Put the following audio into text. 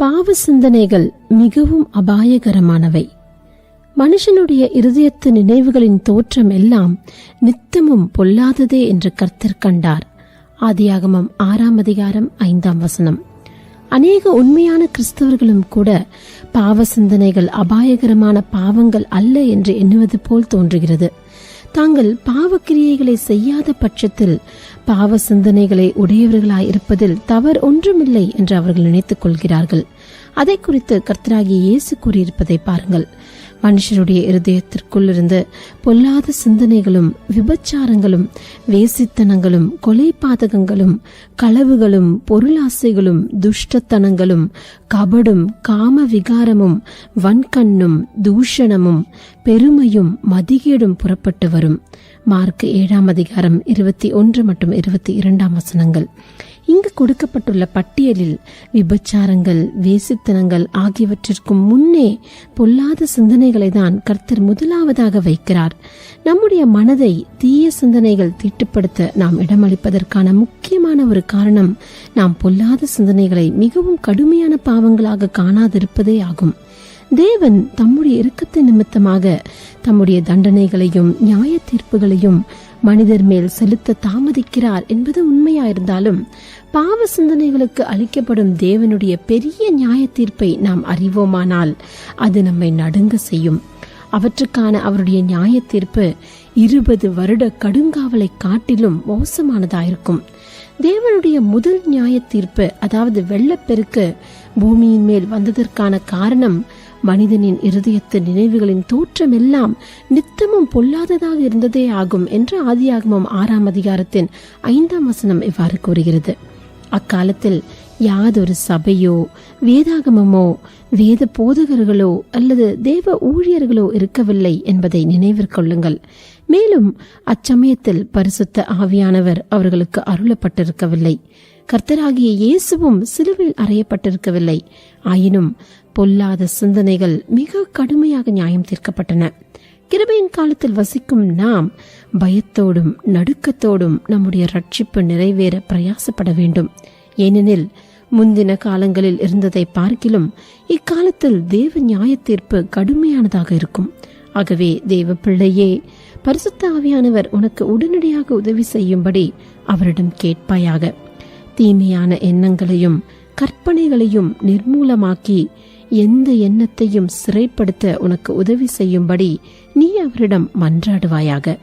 பாவ சிந்தனைகள் மிகவும் அபாயகரமானவை. மனுஷனுடைய இருதயத்து நினைவுகளின் தோற்றம் எல்லாம் நித்தமும் பொல்லாததே என்று கர்த்தர் கண்டார். ஆதியாகமம் ஆறாம் அதிகாரம் ஐந்தாம் வசனம். அநேக உண்மையான கிறிஸ்தவர்களும் கூட பாவ சிந்தனைகள் அபாயகரமான பாவங்கள் அல்ல என்று எண்ணுவது போல் தோன்றுகிறது. தாங்கள் பாவக்கிரியைகளை செய்யாத பட்சத்தில் பாவ சிந்தனைகளை உடையவர்களாய் இருப்பதில் தவறு ஒன்றுமில்லை என்று அவர்கள் நினைத்துக் கொள்கிறார்கள். அதை குறித்து கர்த்தராகிய இயேசு கூறியிருப்பதை பாருங்கள். மனுஷருடைய இருதயத்திற்குள் இருந்து பொல்லாத சிந்தனைகளும் விபச்சாரங்களும் வேசித்தனங்களும் கொலை பாதகங்களும் களவுகளும் பொருளாசைகளும் துஷ்டத்தனங்களும் கபடும் காம விகாரமும் வன்கண்ணும் தூஷணமும் பெருமையும் மதிகேடும் புறப்பட்டு வரும். மார்க் ஏழாம் அதிகாரம் இருபத்தி ஒன்று மற்றும் இருபத்தி இரண்டாம் வசனங்கள். இங்கு கொடுக்கப்பட்டுள்ள பட்டியலில் விபச்சாரங்கள் வேசித்தனங்கள் ஆகியவற்றிற்கும் முன்னே பொல்லாத சிந்தனைகளை தான் கர்த்தர் முதலாவதாக வைக்கிறார். நம்முடைய மனதை தீய சிந்தனைகள் தீட்டுப்படுத்த நாம் இடமளிப்பதற்கான முக்கியமான ஒரு காரணம் நாம் பொல்லாத சிந்தனைகளை மிகவும் கடுமையான பாவங்களாக காணாதிருப்பதே ஆகும். தேவன் தம்முடைய இரக்கத்தின் நிமித்தமாக தம்முடைய தண்டனைகளையும் நியாய தீர்ப்புகளையும் மனிதர் மேல் செலுத்த தாமதிக்கிறார் என்பது உண்மையாயிருந்தாலும் பாவ சிந்தனைகளுக்கு அளிக்கப்படும் தேவனுடைய பெரிய நியாய தீர்ப்பை நாம் அறிவோமானால் அது நம்மை நடுங்க செய்யும். அவற்றுக்கான அவருடைய நியாய தீர்ப்பு இருபது வருட கடுங்காவலை காட்டிலும் மோசமானதாயிருக்கும். தேவனுடைய முதல் நியாய தீர்ப்பு அதாவது வெள்ளப்பெருக்கு பூமியின் மேல் வந்ததற்கான காரணம் மனிதனின் இருதயத்து நினைவுகளின் தோற்றம் எல்லாம் நித்தமும் பொல்லாததாக இருந்ததே ஆகும் என்று ஆதியாகமம் ஆறாம் அதிகாரத்தின் ஐந்தாம் வசனம் இவ்வாறு கூறுகிறது. அக்காலத்தில் யாதொரு சபையோ வேதாகமமோ வேத போதகர்களோ அல்லது தேவ ஊழியர்களோ இருக்கவில்லை என்பதை நினைவிற்கொள்ளுங்கள் மேலும் அச்சமயத்தில் பரிசுத்த ஆவியானவர் அவர்களுக்கு அருளப்பட்டிருக்கவில்லை. கர்த்தராகிய இயேசுவும் சிலுவில் அறையப்பட்டிருக்கவில்லை. ஆயினும் பொல்லாத சிந்தனைகள் மிக கடுமையாக நியாயம் தீர்க்கப்பட்டன. கிருபையின் காலத்தில் வசிக்கும் நாம் பயத்தோடும் நடுக்கத்தோடும் நம்முடைய ரட்சிப்பு நிறைவேற பிரயாசப்பட வேண்டும். ஏனெனில் முந்தின காலங்களில் இருந்ததை பார்க்கிலும் இக்காலத்தில் தேவ நியாய தீர்ப்பு கடுமையானதாக இருக்கும். ஆகவே தேவ பிள்ளையே பரிசுத்த ஆவியானவர் உனக்கு உடனடியாக உதவி செய்யும்படி அவரிடம் கேட்பாயாக. தீமையான எண்ணங்களையும் கற்பனைகளையும் நிர்மூலமாக்கி எந்த எண்ணத்தையும் சிறைப்படுத்த உனக்கு உதவி செய்யும்படி நீ அவரிடம் மன்றாடுவாயாக.